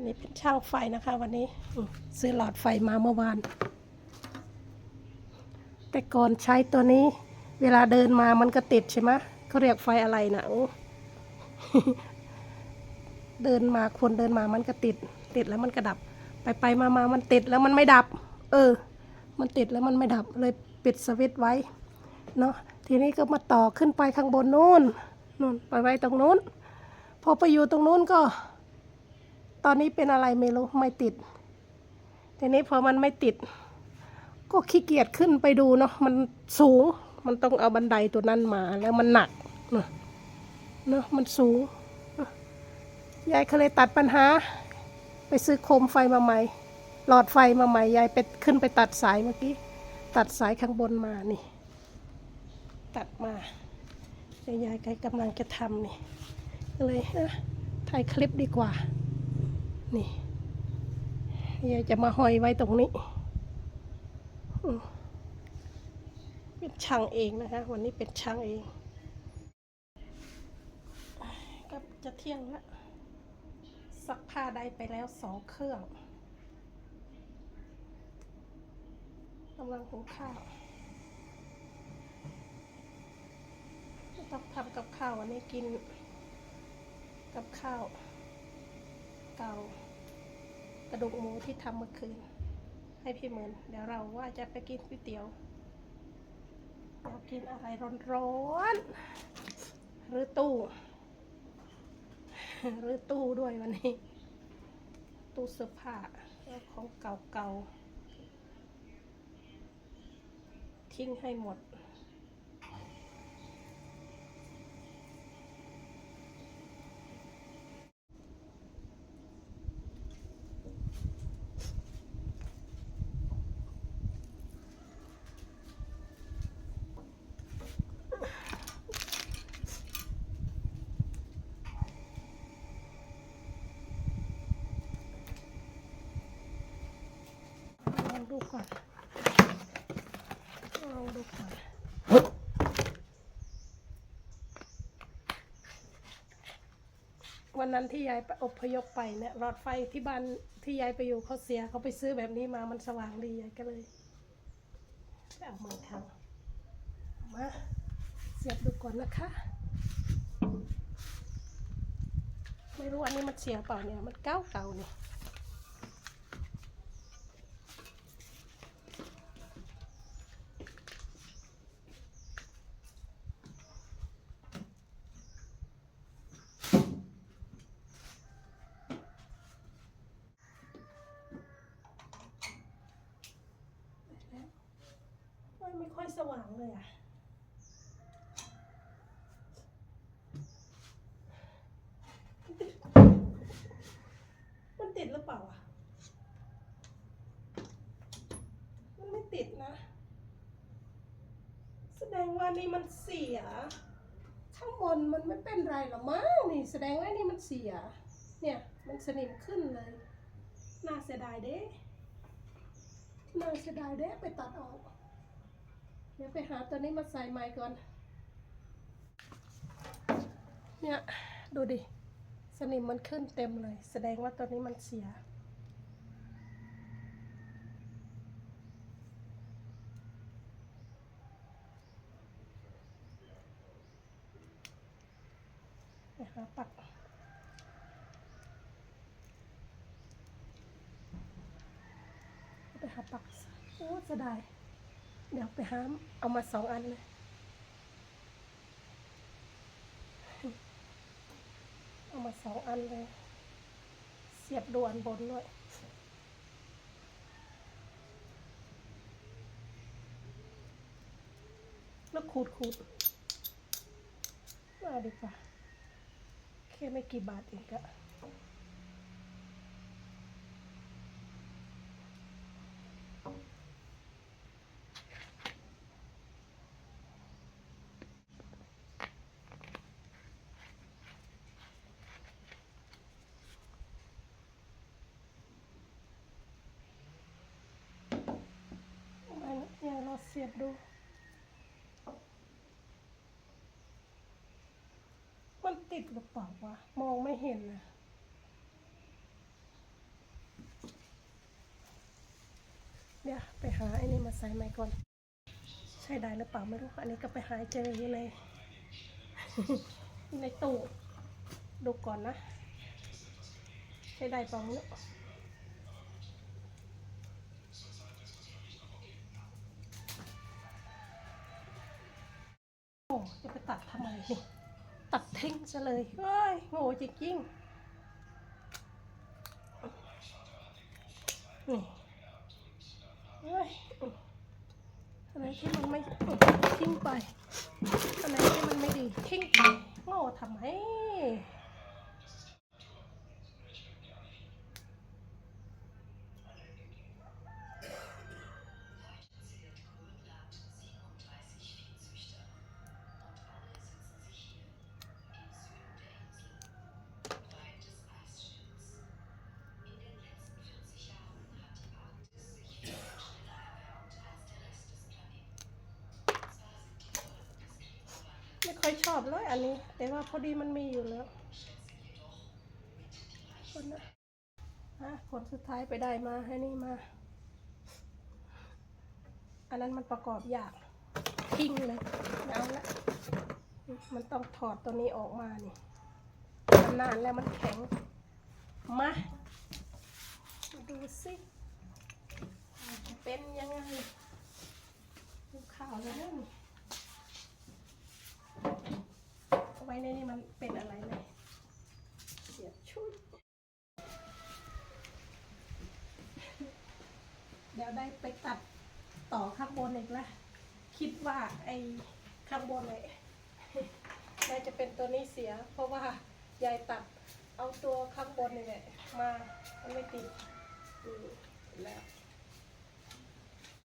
ันนี้เป็นช่างไฟนะคะ วันนี้ซื้อหลอดไฟมาเมื่อวาน แต่ก่อนใช้ตัวนี้ เวลาเดินมามันก็ติดใช่ไหมเขาเรียกไฟอะไรนะเดินมาคนเดินมามันก็ติด ติดแล้วมันก็ดับ ไปไปมามามันติดแล้วมันไม่ดับ เออ มันติดแล้วมันไม่ดับเลยปิดสวิตช์ไว้เนาะทีนี้ก็มาต่อขึ้นไปข้างบนนู้นนู่นไปไว้ตรงนู้น พอไปอยู่ตรงนู้นก็ ตอนนี้เป็นอะไรไม่รู้ไม่ติดทีนี้พอมันไม่ติด ก็ขี้เกียจขึ้นไปดูเนาะมันสูง มันต้องเอาบันไดตัวนั้นมาแล้วมันหนักเนาะเนาะมันสูงยายก็เลยตัดปัญหา ไปซื้อโคมไฟมาใหม่ หลอดไฟมาใหม่ยายไปขึ้นไปตัดสายเมื่อกี้ตัดสายข้างบนมานี่ ตัดมาเดี๋ยายกำลังจะทำนี่ก็เลยถ่ายคลิปดีกว่า นี่ยายจะมาห้อยไว้ตรงนี้เป็นช่างเองนะคะ วันนี้เป็นช่างเอง ก็จะเที่ยงแล้วซักผ้าได้ไปแล้วสองเครื่องกำลังหุงข้าวต้องทำกับข้าววันนี้กิน กับข้าว เก่า กระดูกหมูที่ทำเมื่อคืน ให้พี่เหมือนเดี๋ยวเราว่าจะไปกินก๋วยเตี๋ยวเรากินอะไรร้อนๆหรือตู้หรือตู้ด้วยวันนี้ ตู้เสื้อผ้าของเก่าๆทิ้งให้หมด ดูก่อนลองดูก่อนวันนั้นที่ยายไปอพยพไปเนี่ยหลอดไฟที่บ้านที่ยายไปอยู่เขาเสียเขาไปซื้อแบบนี้มามันสว่างดียายก็เลยไปเอามาทำมาเสียบดูก่อนนะคะ ไม่รู้อันนี้มันเสียเปล่าเนี่ยมันเก่าเก่าเนี่ย มัน ไม่ค่อยสว่างเลยอะ มันติดหรือเปล่าอะ มันไม่ติดนะ แสดงว่านี่มันเสีย ข้างบนมันไม่เป็นไรหรอมั้งนี่ แสดงว่านี่มันเสีย เนี่ย มันสนิมขึ้นเลย น่าเสียดายเด้น่าเสียดายเด้ไปตัดออก ดี๋ยวไปหาตัวนี้มาใส่ใหม่ก่อน เนี่ย ดูดิ สนิมมันขึ้นเต็มเลย แสดงว่าตัวนี้มันเสียไปหาปักไปหาปักโอ้เสียดาย เดี๋ยวไปหาเอามาสองอันเลยเอามาสองอันเลย เสียบดูอันบนด้วยแล้วขูดขูดมาดีกว่าแค่ไม่กี่บาทเองก็ เสียบดู มันติดหรือเปล่าวะ มองไม่เห็นนะเดี๋ยวไปหาไอ้นี่มาใส่ไม้ก่อน ใช่ได้หรือเปล่าไม่รู้ อันนี้ก็ไปหาเจออยู่ใน ในตู้ ดูก่อนนะ ใช่ได้เปล่าไม่รู้ จะไปตัดทำไมนี่ตัดทิ้งซะเลยเฮ้ยโง่จริงๆนี่เฮ้ยอะไรที่มันไม่ทิ้งไปอะไรที่มันไม่ดีทิ้งไปโง่ทำไม อยชอบเลยอันนี้ แต่ว่าพอดีมันมีอยู่แล้วคนนะอะผลสุดท้ายไปได้มาให้นี่มา อันนั้นมันประกอบยากทิ้งเลยเอาละมันต้องถอดตัวนี้ออกมานี่มันนานแล้วมันแข็งมามา ดูสิเป็นยังไงดูข่าวแล้วนี่เอาไว้ในนี่มันเป็นอะไรเลยเสียบชุด เดี๋ยวได้ไปตัดต่อข้างบนอีกแล้วคิดว่าไอ้ข้างบนเลยน่าจะเป็นตัวนี้เสีย เพราะว่ายายตัดเอาตัวข้างบนนี่แหละมา มันไม่ติดอืม